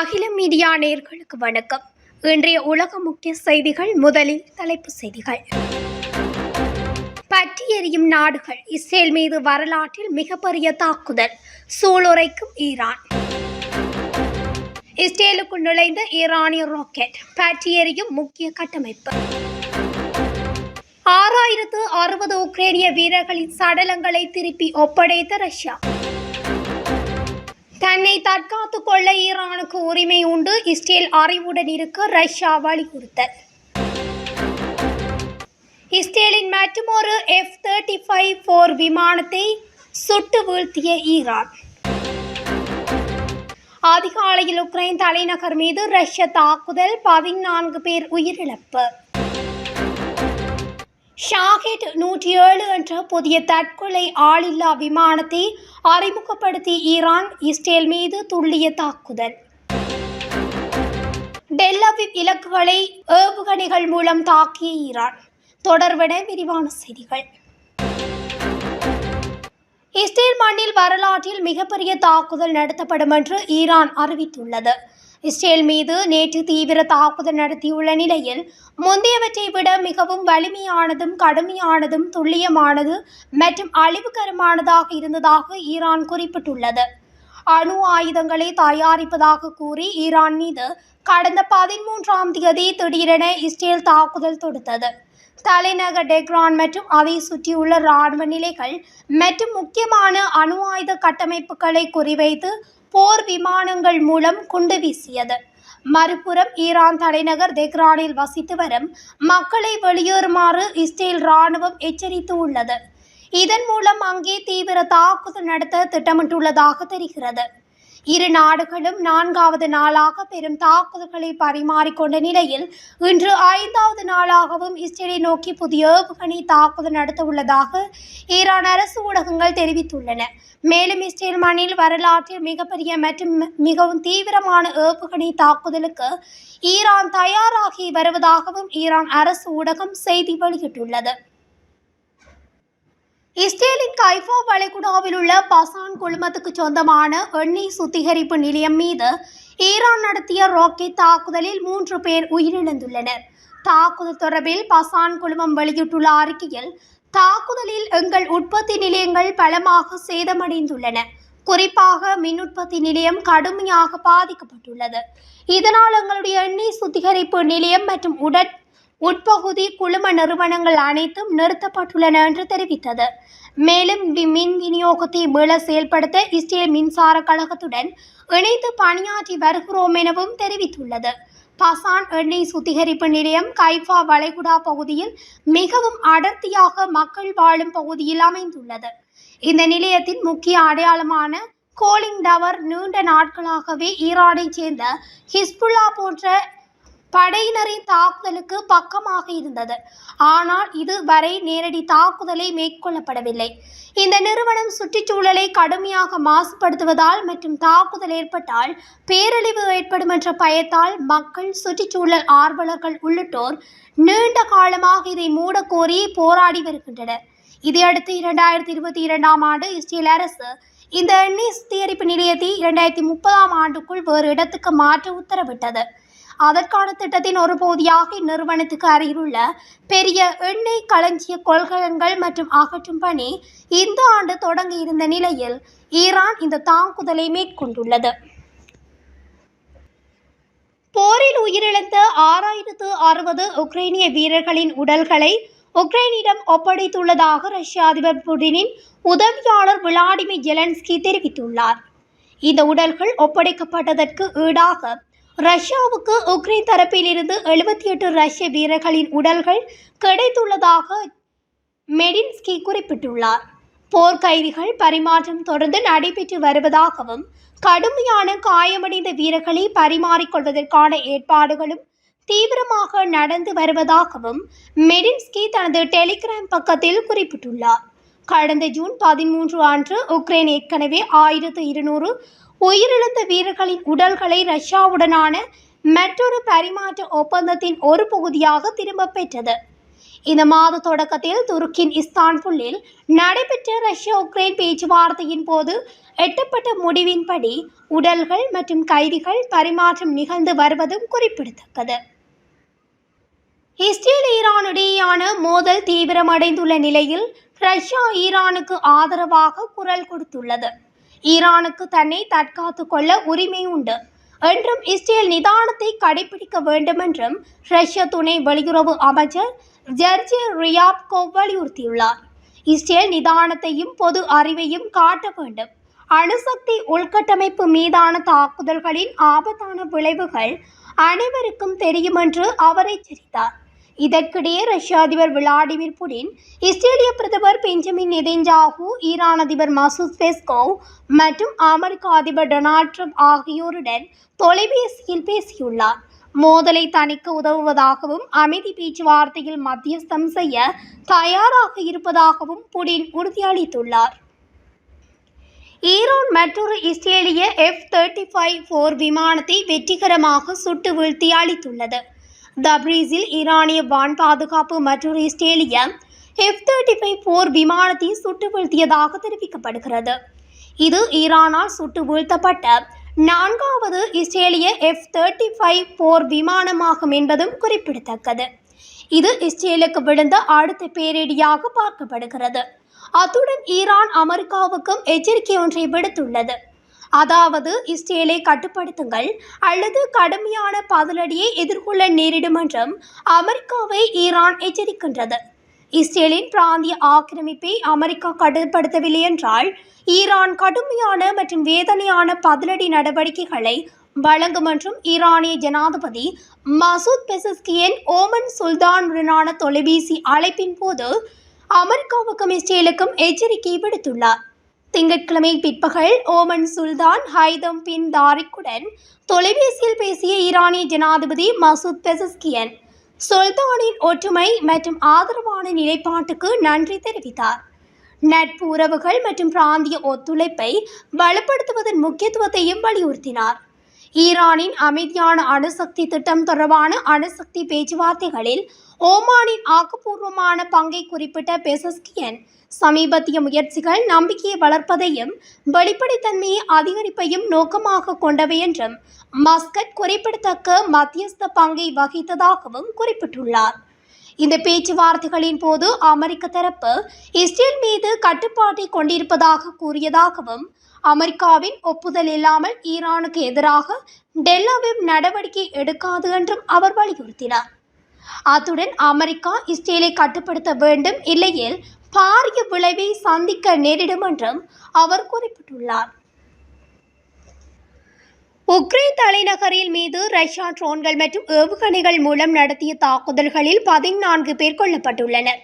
அகில மீடியா நேர்களுக்கு வணக்கம். இன்றைய உலக முக்கிய செய்திகள் முதலில் தலைப்பு செய்திகள். பற்றி எறியும் நாடுகள் இஸ்ரேல் மீது வரலாற்றில் மிகப்பெரிய தாக்குதல் சூளுரைக்கும் ஈரான். இஸ்ரேலுக்குள் நுழைந்த ஈரானிய ராக்கெட் பற்றி எறியும் முக்கிய கட்டமைப்பு. ஆறாயிரத்து அறுபது உக்ரேனிய வீரர்களின் சடலங்களை திருப்பி ஒப்படைத்த ரஷ்யா. தன்னை தற்காத்துக் கொள்ள ஈரானுக்கு உரிமை உண்டு. இஸ்ரேல் அறிவுடன் இருக்க ரஷ்யா வலியுறுத்தல். இஸ்ரேலின் மற்றுமொரு எஃப் தேர்ட்டி ஃபைவ் போர் விமானத்தை சுட்டு வீழ்த்திய ஈரான். அதிகாலையில் உக்ரைன் தலைநகர் மீது ரஷ்ய தாக்குதல். பதினான்கு பேர் உயிரிழப்பு. ஷாஹித் நூற்றி ஏழு என்ற புதிய தற்கொலை ஆளில்லா விமானத்தை அறிமுகப்படுத்தி ஈரான் இஸ்ரேல் மீது துல்லிய தாக்குதல். டெல்லவிவ் இலக்குகளை ஏவுகணைகள் மூலம் தாக்கிய ஈரான். தொடர்பென விரிவான செய்திகள். இஸ்ரேல் மண்ணில் வரலாற்றில் மிகப்பெரிய தாக்குதல் நடத்தப்படும் என்று ஈரான் அறிவித்துள்ளது. இஸ்ரேல் மீது நேற்று தீவிர தாக்குதல் நடத்தியுள்ள நிலையில் முந்தையவற்றை விட மிகவும் வலிமையானதும் கடுமையானதும் துல்லியமானது மற்றும் அழிவுகரமானதாக இருந்ததாக ஈரான் குறிப்பிட்டுள்ளது. அணு ஆயுதங்களை தயாரிப்பதாக கூறி ஈரான் மீது கடந்த பதிமூன்றாம் தேதி திடீரென இஸ்ரேல் தாக்குதல் தொடுத்தது. தலைநகர் டெக்ரான் மற்றும் அதை சுற்றியுள்ள இராணுவ நிலைகள் மற்றும் முக்கியமான அணு ஆயுத கட்டமைப்புகளை குறிவைத்து போர் விமானங்கள் மூலம் குண்டு வீசியது. மறுபுறம் ஈரான் தலைநகர் தெஹ்ரானில் வசித்து வரும் மக்களை வெளியேறுமாறு இஸ்ரேல் இராணுவம் எச்சரித்து உள்ளது. இதன் மூலம் அங்கே தீவிர தாக்குதல் நடத்த திட்டமிட்டுள்ளதாக தெரிகிறது. இரு நாடுகளும் நான்காவது நாளாக பெரும் தாக்குதல்களை பரிமாறிக்கொண்ட நிலையில் இன்று ஐந்தாவது நாளாகவும் இஸ்ரேலை நோக்கி புதிய ஏவுகணை தாக்குதல் நடத்த உள்ளதாக ஈரான் அரசு ஊடகங்கள் தெரிவித்துள்ளன. மேலும் இஸ்ரேல் மண்ணில் வரலாற்றில் மிகப்பெரிய மற்றும் மிகவும் தீவிரமான ஏவுகணை தாக்குதலுக்கு ஈரான் தயாராகி வருவதாகவும் ஈரான் அரசு ஊடகம் செய்தி வெளியிட்டுள்ளது. இஸ்ரேலின் கைஃபா வளைகுடாவில் உள்ள பசான் குழுமத்துக்கு சொந்தமான எண்ணெய் சுத்திகரிப்பு நிலையம் மீது ஈரான் நடத்திய ராக்கெட் தாக்குதலில் மூன்று பேர் உயிரிழந்துள்ளனர். தாக்குதல் தொடர்பில் பசான் குழுமம் வெளியிட்டுள்ள அறிக்கையில் தாக்குதலில் எங்கள் உற்பத்தி நிலையங்கள் பலமாக சேதமடைந்துள்ளன. குறிப்பாக மின் உற்பத்தி நிலையம் கடுமையாக பாதிக்கப்பட்டுள்ளது. இதனால் எங்களுடைய எண்ணெய் சுத்திகரிப்பு நிலையம் மற்றும் உடற் உட்பகுதி குழும நிறுவனங்கள் அனைத்தும் நிறுத்தப்பட்டுள்ளன என்று தெரிவித்தது. மேலும் மின் விநியோகத்தை மீள செயல்படுத்த இஸ்ரேல் மின்சார கழகத்துடன் இணைத்து பணியாற்றி வருகிறோம் எனவும் தெரிவித்துள்ளது. பசான் எண்ணெய் சுத்திகரிப்பு நிலையம் கைஃபா வளைகுடா பகுதியில் மிகவும் அடர்த்தியாக மக்கள் வாழும் பகுதியில் அமைந்துள்ளது. இந்த நிலையத்தின் முக்கிய அடையாளமான கோலிங் டவர் நீண்ட நாட்களாகவே ஈரானைச் சேர்ந்த ஹிஸ்புல்லா போன்ற படையினரின் தாக்குதலுக்கு பக்கமாக இருந்தது. ஆனால் இதுவரை நேரடி தாக்குதலை மேற்கொள்ளப்படவில்லை. இந்த நிறுவனம் சுற்றுச்சூழலை கடுமையாக மாசுபடுத்துவதால் மற்றும் தாக்குதல் ஏற்பட்டால் பேரழிவு ஏற்படும் என்ற பயத்தால் மக்கள் சுற்றுச்சூழல் ஆர்வலர்கள் உள்ளிட்டோர் நீண்ட காலமாக இதை மூடக்கோரி போராடி வருகின்றனர். இதையடுத்து இரண்டாயிரத்தி இருபத்தி இரண்டாம் ஆண்டு இஸ்ரேல் அரசு இந்த எண்ணெய் சுத்திகரிப்பு நிலையத்தை இரண்டாயிரத்தி முப்பதாம் ஆண்டுக்குள் வேறு இடத்துக்கு மாற்ற உத்தரவிட்டது. அதற்கான திட்டத்தின் ஒரு பகுதியாக இந்நிறுவனத்துக்கு அருகிலுள்ள பெரிய எண்ணெய் களஞ்சிய கொள்கலன்கள் மற்றும் அகற்றும் பணி இந்த ஆண்டு தொடங்கியிருந்த இருந்த நிலையில் ஈரான் இந்த தாக்குதலை மேற்கொண்டுள்ளது. போரில் உயிரிழந்த ஆறாயிரத்து அறுபது உக்ரைனிய வீரர்களின் உடல்களை உக்ரைனிடம் ஒப்படைத்துள்ளதாக ரஷ்ய அதிபர் புடினின் உதவியாளர் விளாடிமிர் ஜெலன்ஸ்கி தெரிவித்துள்ளார். இந்த உடல்கள் ஒப்படைக்கப்பட்டதற்கு ஈடாக ரஷ்யாவுக்கு உக்ரைன் தரப்பிலிருந்து எழுபத்தி எட்டு ரஷ்ய வீரர்களின் உடல்கள் கிடைத்துள்ளதாக மெடின்ஸ்கி குறிப்பிட்டுள்ளார். போர்க்கைதிகள் பரிமாற்றம் தொடர்ந்து நடைபெற்று வருவதாகவும் கடுமையான காயமடைந்த வீரர்களை பரிமாறிக்கொள்வதற்கான ஏற்பாடுகளும் தீவிரமாக நடந்து வருவதாகவும் மெடின்ஸ்கி தனது டெலிகிராம் பக்கத்தில் குறிப்பிட்டுள்ளார். கடந்த ஜூன் பதிமூன்று அன்று உக்ரைன் ஏற்கனவே ஆயிரத்து இருநூறு உயிரிழந்த வீரர்களின் உடல்களை ரஷ்யாவுடனான மற்றொரு பரிமாற்ற ஒப்பந்தத்தின் ஒரு பகுதியாக திரும்ப பெற்றது. இந்த மாத தொடக்கத்தில் துருக்கின் இஸ்தான்புல்லில் நடைபெற்ற ரஷ்யா உக்ரைன் பேச்சுவார்த்தையின் போது எட்டப்பட்ட முடிவின்படி உடல்கள் மற்றும் கைதிகள் பரிமாற்றம் நிகழ்ந்து வருவதும் குறிப்பிடத்தக்கது. இஸ்ரேல் ஈரானிடையேயான மோதல் தீவிரமடைந்துள்ள நிலையில் ரஷ்யா ஈரானுக்கு ஆதரவாக குரல் கொடுத்துள்ளது. ஈரானுக்கு தன்னை தற்காத்து கொள்ள உரிமை உண்டு. என்றும் இஸ்ரேல் நிதானத்தை கடைபிடிக்க வேண்டும் என்றும் ரஷ்ய துணை வெளியுறவு அமைச்சர் ஜெர்ஜி ரியாப்கோ வலியுறுத்தியுள்ளார். இஸ்ரேல் நிதானத்தையும் பொது அறிவையும் காட்ட வேண்டும். அணுசக்தி உள்கட்டமைப்பு மீதான தாக்குதல்களின் ஆபத்தான விளைவுகள் அனைவருக்கும் தெரியும் என்று அவர் எச்சரித்தார். இதற்கிடையே ரஷ்ய அதிபர் விளாடிமிர் புடின் இஸ்ரேலிய பிரதமர் பெஞ்சமின் நெதேஞ்சாகு ஈரான் அதிபர் மசூத் பெஸ்கோவ் மற்றும் அமெரிக்க அதிபர் டொனால்ட் ட்ரம்ப் ஆகியோருடன் தொலைபேசியில் பேசியுள்ளார். மோதலை தணிக்க உதவுவதாகவும் அமைதி பேச்சுவார்த்தையில் மத்தியஸ்தம் செய்ய தயாராக இருப்பதாகவும் புடின் உறுதியளித்துள்ளார். ஈரான் மற்றொரு இஸ்ரேலிய எஃப் தேர்ட்டி ஃபைவ் போர் விமானத்தை வெற்றிகரமாக சுட்டு வீழ்த்தி அளித்துள்ளது. தப்ரீஸில் ஈரானிய வான் பாதுகாப்பு மற்றும் இஸ்ரேலிய எஃப் தேர்ட்டி ஃபைவ் போர் விமானத்தை சுட்டு வீழ்த்தியதாக தெரிவிக்கப்படுகிறது. இது ஈரானால் சுட்டு வீழ்த்தப்பட்ட நான்காவது இஸ்ரேலிய எஃப் தேர்ட்டி ஃபைவ் போர் விமானமாகும் என்பதும் குறிப்பிடத்தக்கது. இது இஸ்ரேலுக்கு விழுந்த அடுத்த பேரிடியாக பார்க்கப்படுகிறது. அத்துடன் ஈரான் அமெரிக்காவுக்கும் எச்சரிக்கை ஒன்றை விடுத்துள்ளது. அதாவது இஸ்ரேலை கட்டுப்படுத்துங்கள் அல்லது கடுமையான பதிலடியை எதிர்கொள்ள நேரிடும் என்றும் அமெரிக்காவை ஈரான் எச்சரிக்கின்றது. இஸ்ரேலின் பிராந்திய ஆக்கிரமிப்பை அமெரிக்கா கட்டுப்படுத்தவில்லை என்றால் ஈரான் கடுமையான மற்றும் வேதனையான பதிலடி நடவடிக்கைகளை வழங்கும் என்றும் ஈரானிய ஜனாதிபதி மசூத் பெசஸ்கியன் ஓமன் சுல்தானுடனான தொலைபேசி அழைப்பின் போது அமெரிக்காவுக்கும் இஸ்ரேலுக்கும் எச்சரிக்கை விடுத்துள்ளார். திங்கட்கிழமை பிற்பகல் ஓமன் சுல்தான் ஹைதம் பின் தாரிக்குடன் தொலைபேசியில் பேசிய ஈரானிய ஜனாதிபதி மசூத் பெசஸ்கியன் சுல்தானின் ஒற்றுமை மற்றும் ஆதரவான நிலைப்பாட்டுக்கு நன்றி தெரிவித்தார். நட்பு உறவுகள் மற்றும் பிராந்திய ஒத்துழைப்பை வலுப்படுத்துவதன் முக்கியத்துவத்தையும் வலியுறுத்தினார். ஈரானின் அமைதியான அணுசக்தி திட்டம் தொடர்பான அணுசக்தி பேச்சுவார்த்தைகளில் ஓமானின் ஆக்கப்பூர்வமான பங்கை குறிப்பிட்ட பெசஸ்கியன் சமீபத்திய முயற்சிகள் நம்பிக்கையை வளர்ப்பதையும் வெளிப்படைத்தன்மையை அதிகரிப்பையும் நோக்கமாக கொண்டவை என்றும் மஸ்கட் குறிப்பிடத்தக்க மத்தியஸ்த பங்கை வகித்ததாகவும் குறிப்பிட்டுள்ளார். இந்த பேச்சுவார்த்தைகளின் போது அமெரிக்க தரப்பு இஸ்ரேல் மீது கட்டுப்பாட்டை கொண்டிருப்பதாக கூறியதாகவும் அமெரிக்காவின் ஒப்புதல் இல்லாமல் ஈரானுக்கு எதிராக டெல்லாவிவ் நடவடிக்கை எடுக்காது என்றும் அவர் வலியுறுத்தினார். அத்துடன் அமெரிக்கா இஸ்ரேலை கட்டுப்படுத்த வேண்டும் இல்லையில் பாரிய விளைவை சந்திக்க நேரிடும் என்றும் அவர் குறிப்பிட்டுள்ளார். உக்ரைன் தலைநகரில் மீது ரஷ்யா ட்ரோன்கள் மற்றும் ஏவுகணைகள் மூலம் நடத்திய தாக்குதல்களில் பதினான்கு பேர் கொல்லப்பட்டுள்ளனர்.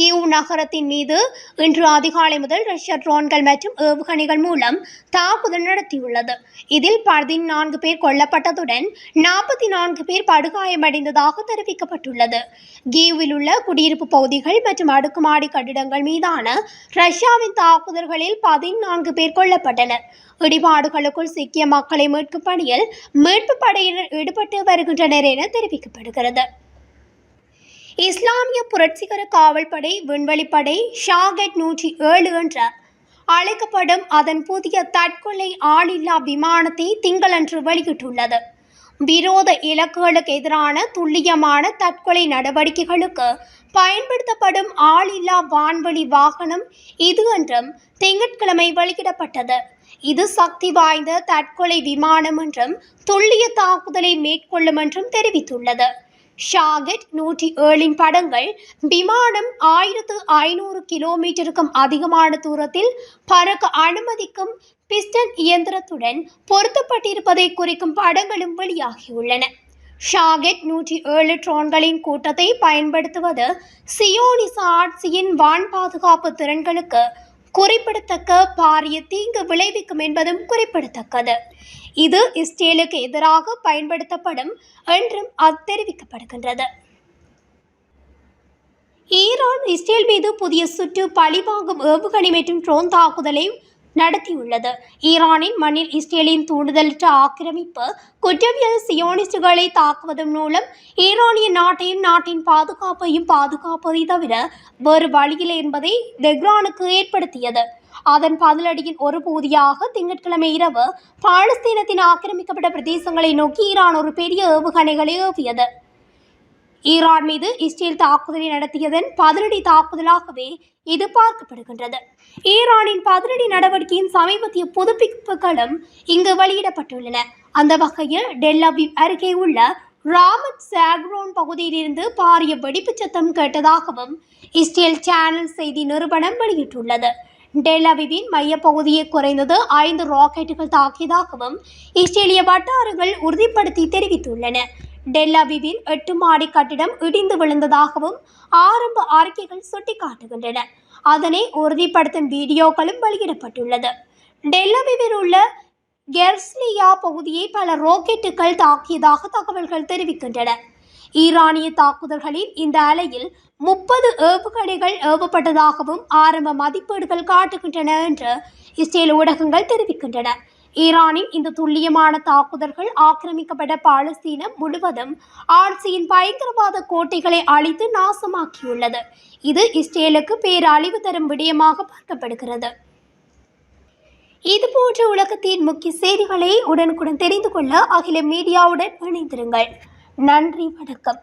கிவ் நகரத்தின் மீது இன்று அதிகாலை முதல் ரஷ்யா ட்ரோன்கள் மற்றும் ஏவுகணைகள் மூலம் தாக்குதல் நடத்தியுள்ளது. இதில் பதினான்கு பேர் கொல்லப்பட்டதுடன் நாற்பத்தி நான்கு பேர் படுகாயமடைந்ததாக தெரிவிக்கப்பட்டுள்ளது. கீவில் உள்ள குடியிருப்பு பகுதிகள் மற்றும் அடுக்குமாடி கட்டிடங்கள் மீதான ரஷ்யாவின் தாக்குதல்களில் பதினான்கு பேர் கொல்லப்பட்டனர். இடிபாடுகளுக்குள் சிக்கிய மக்களை மீட்கும் பணியில் மீட்பு படையினர் ஈடுபட்டு வருகின்றனர் என தெரிவிக்கப்படுகிறது. இஸ்லாமிய புரட்சிகர காவல்படை விண்வெளிப்படை ஷாகெட் நூற்றி ஏழு என்ற அழைக்கப்படும் அதன் புதிய தற்கொலை ஆளில்லா விமானத்தை திங்களன்று வெளியிட்டுள்ளது. விரோத இலக்குகளுக்கு எதிரான துல்லியமான தற்கொலை நடவடிக்கைகளுக்கு பயன்படுத்தப்படும் ஆளில்லா வான்வழி வாகனம் இது என்றும் திங்கட்கிழமை வெளியிடப்பட்டது. இது சக்தி வாய்ந்த தற்கொலை விமானம் என்றும் துல்லிய தாக்குதலை மேற்கொள்ளும் என்றும் தெரிவித்துள்ளது. ஷாகெட் நூற்றி ஏழின் படங்கள் விமானம் ஆயிரத்து ஐநூறு கிலோமீட்டருக்கும் அதிகமான தூரத்தில் பறக்க அனுமதிக்கும் பிஸ்டன் இயந்திரத்துடன் பொருத்தப்பட்டிருப்பதை குறிக்கும் படங்களும் வெளியாகியுள்ளன. ஷாகெட் நூற்றி ஏழு ட்ரோன்களின் கூட்டத்தை பயன்படுத்துவது சியோனிச ஆட்சியின் வான் பாதுகாப்பு திறன்களுக்கு குறிப்பிடத்தக்க பாரிய தீங்கு விளைவிக்கும் என்பதும் குறிப்பிடத்தக்கது. இது இஸ்ரேலுக்கு எதிராக பயன்படுத்தப்படும் என்றும் அது தெரிவிக்கப்படுகின்றது. ஈரான் இஸ்ரேல் மீது புதிய சுற்று பழிவாங்கும் ஏவுகணை மற்றும் ட்ரோன் தாக்குதலை நடத்தியுள்ளது ஈரானின் மண்ணில் இஸ்ரேலின் தூண்டுதலற்ற ஆக்கிரமிப்பு குற்றவியல் சியோனிஸ்டுகளை தாக்குவதன் மூலம் ஈரானிய நாட்டையும் நாட்டின் பாதுகாப்பையும் பாதுகாப்பதை தவிர வேறு வழியில் என்பதை தெஹ்ரானுக்கு ஏற்படுத்தியது அதன் பதிலடியின் ஒரு பகுதியாக திங்கட்கிழமை இரவு பாலஸ்தீனத்தின் ஆக்கிரமிக்கப்பட்ட பிரதேசங்களை நோக்கி ஈரான் ஒரு பெரிய ஏவுகணைகளை ஏவியது ஈரான் மீது இஸ்ரேல் தாக்குதலை நடத்தியதன் பதிலடி தாக்குதலாகவே இது பார்க்கப்படுகின்றது ஈரானின் பதிலடி நடவடிக்கையின் சமீபத்திய புதுப்பிப்புகளும் இங்கு வெளியிடப்பட்டுள்ளன. அந்த வகையில் டெல்லவிவ் அருகே உள்ள ராமத் சாக்ரோன் பகுதியிலிருந்து பாரிய வெடிப்புச் சத்தம் கேட்டதாகவும் இஸ்ரேல் சேனல் செய்தி நிறுவனம் வெளியிட்டுள்ளது. டெல்லவிவின் மையப்பகுதியை குறைந்தது ஐந்து ராக்கெட்டுகள் தாக்கியதாகவும் இஸ்ரேலிய வட்டாரங்கள் உறுதிப்படுத்தி தெரிவித்துள்ளன. டெல்லவிவில் எட்டு மாடி கட்டிடம் இடிந்து விழுந்ததாகவும் ஆரம்ப அறிக்கைகள் சுட்டிக்காட்டுகின்றன. அதனை உறுதிப்படுத்தும் வீடியோக்களும் வெளியிடப்பட்டுள்ளது. டெல்லவிவில் உள்ள கெர்ஸ்லியா பகுதியை பல ராக்கெட்டுகள் தாக்கியதாக தகவல்கள் தெரிவிக்கின்றன. ஈரானிய தாக்குதல்களில் இந்த அலையில் முப்பது ஏவுகணைகள் ஏவப்பட்டதாகவும் ஆரம்ப மதிப்பீடுகள் காட்டுகின்றன என்று இஸ்ரேல் ஊடகங்கள் தெரிவிக்கின்றன. ஈரானின் இந்த துல்லியமான தாக்குதல்கள் ஆக்கிரமிக்கப்பட்ட பாலஸ்தீனம் முழுவதும் ஆட்சியின் பயங்கரவாத கோட்டைகளை அழித்து நாசமாக்கியுள்ளது. இது இஸ்ரேலுக்கு பேரழிவு தரும் விடயமாக பார்க்கப்படுகிறது. இதுபோன்ற உலகத்தின் முக்கிய செய்திகளை உடனுக்குடன் தெரிந்து கொள்ள அகில மீடியாவுடன் இணைந்திருங்கள். நன்றி வணக்கம்.